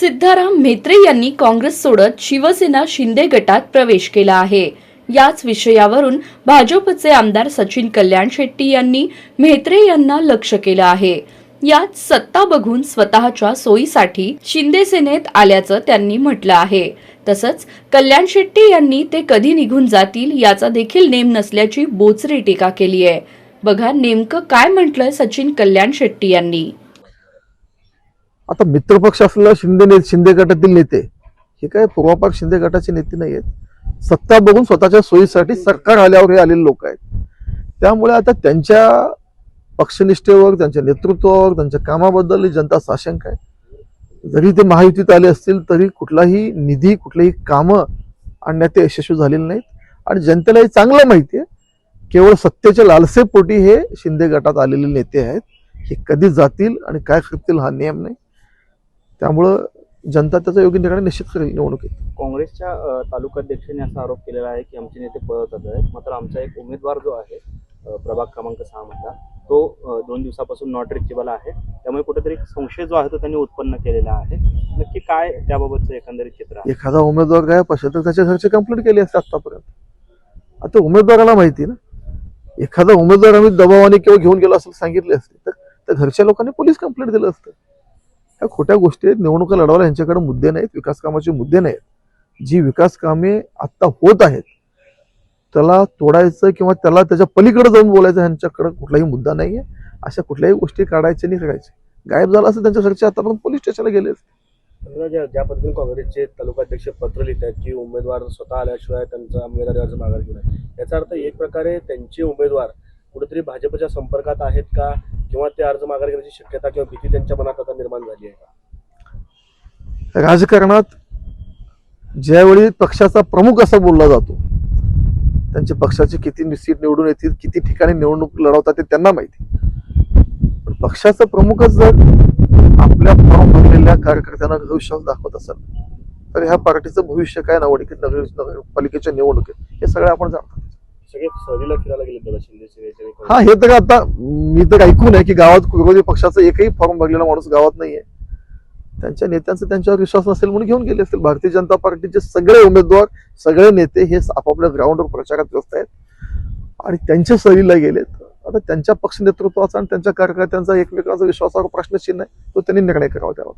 सिद्धाराम म्हेत्रे यांनी काँग्रेस सोडत शिवसेना शिंदे गटात प्रवेश केला आहे. याच विषयावरून भाजपचे आमदार सचिन कल्याण शेट्टी यांनी म्हेत्रे यांना लक्ष केलं आहे. यात सत्ता बघून स्वतःच्या सोयीसाठी शिंदे सेनेत आल्याचं त्यांनी म्हटलं आहे. तसंच कल्याण शेट्टी यांनी ते कधी निघून जातील याचा देखील नेम नसल्याची बोचरी टीका केली आहे बघा नेमकं काय म्हटलंय सचिन कल्याण शेट्टी यांनी. आता मित्रपक्ष असलेला शिंदे ने शिंदे गटातील नेते हे काय पूर्वापार शिंदे गटाचे नेते नाही आहेत सत्ता बघून स्वतःच्या सोयीसाठी सरकार आल्यावर हे आलेले लोक आहेत. त्यामुळे आता त्यांच्या पक्षनिष्ठेवर त्यांच्या नेतृत्वावर त्यांच्या कामाबद्दल जनता साशंक आहे. जरी ते महायुतीत आले असतील तरी कुठलाही निधी कुठलीही कामं आणण्यात ते यशस्वी झालेले नाहीत. आणि जनतेला हे चांगलं माहिती आहे. केवळ सत्तेच्या लालसेपोटी हे शिंदे गटात आलेले नेते आहेत. हे कधी जातील आणि काय करतील हा नियम नाही. त्यामुळं जनता त्याचा योग्य निर्णय निश्चित करेल निवडणुकीत. काँग्रेसच्या तालुकाध्यक्षांनी असा आरोप केलेला आहे की आमचे नेते पळत आहेत. मात्र आमचा एक उमेदवार जो आहे प्रभाग क्रमांक सहा मधला तो दोन दिवसापासून नॉट रिचेबल आहे. त्यामुळे कुठेतरी संशय जो आहे तो त्यांनी उत्पन्न केलेला आहे. नक्की काय त्याबाबतचं एकंदरीत चित्र आहे? एखादा उमेदवार गायब असेल तर त्याच्या घरचे कंप्लेंट केली असते आतापर्यंत आता उमेदवाराला माहिती ना? एखादा उमेदवार आम्ही दबावाने किंवा घेऊन गेलो असेल सांगितले असते तर त्या घरच्या लोकांनी पोलीस कंप्लेंट दिलं असतं. ह्या खोट्या गोष्टी आहेत. निवडणुका लढवायला यांच्याकडे मुद्दे नाहीत विकास कामाचे मुद्दे नाहीत. जी विकास कामे आत्ता होत आहेत त्याला तोडायचं किंवा त्याला त्याच्या पलीकडे जाऊन बोलायचं ह्यांच्याकडे कुठलाही मुद्दा नाही आहे अशा कुठल्याही गोष्टी काढायच्या नाही करायच्या गायब झाला असं त्यांच्या घरचे आतापर्यंत पोलीस स्टेशनला गेले ज्या ज्या पद्धतीने काँग्रेसचे तालुकाध्यक्ष पत्र लिहित आहेत की उमेदवार स्वतः आल्याशिवाय त्यांचा उमेदवारी अर्ज माघार घेऊ याचा अर्थ एक प्रकारे त्यांचे उमेदवार कुठेतरी भाजपच्या संपर्कात आहेत का? किंवा ते अर्ज माघार घेण्याची शक्यता किंवा भीती त्यांच्या मनात आता निर्माण झाली आहे का? राजकारणात ज्यावेळी पक्षाचा प्रमुख असा बोलला जातो त्यांच्या पक्षाचे किती सीट निवडून येतील किती ठिकाणी निवडणूक लढवतात ते त्यांना माहिती. पण पक्षाचा प्रमुखच जर आपल्या फॉर्म भरलेल्या कार्यकर्त्यांना विश्वास दाखवत असेल तर ह्या पार्टीचं भविष्य काय निवडणुकीत नगर नगरपालिकेच्या निवडणुकीत? हे सगळं आपण जाणतो. सगळे सहलीला फिरायला गेले शिंदे सेनेचे हा हे तर आता मी तर ऐकून आहे की गावात विरोधी पक्षाचा एकही फॉर्म भरलेला माणूस गावात नाहीये. त्यांच्या नेत्यांचा त्यांच्यावर विश्वास नसेल म्हणून घेऊन गेले असतील. भारतीय जनता पार्टीचे सगळे उमेदवार सगळे नेते हे आपापल्या ग्राउंडवर प्रचारात व्यस्त आहेत. आणि त्यांच्या सहलीला गेलेत. आता त्यांच्या पक्ष नेतृत्वाचा आणि त्यांच्या कार्यकर्त्यांचा एकमेकांचा विश्वासावर प्रश्नचिन्ह आहे तो त्यांनी निर्णय करावा त्यावर.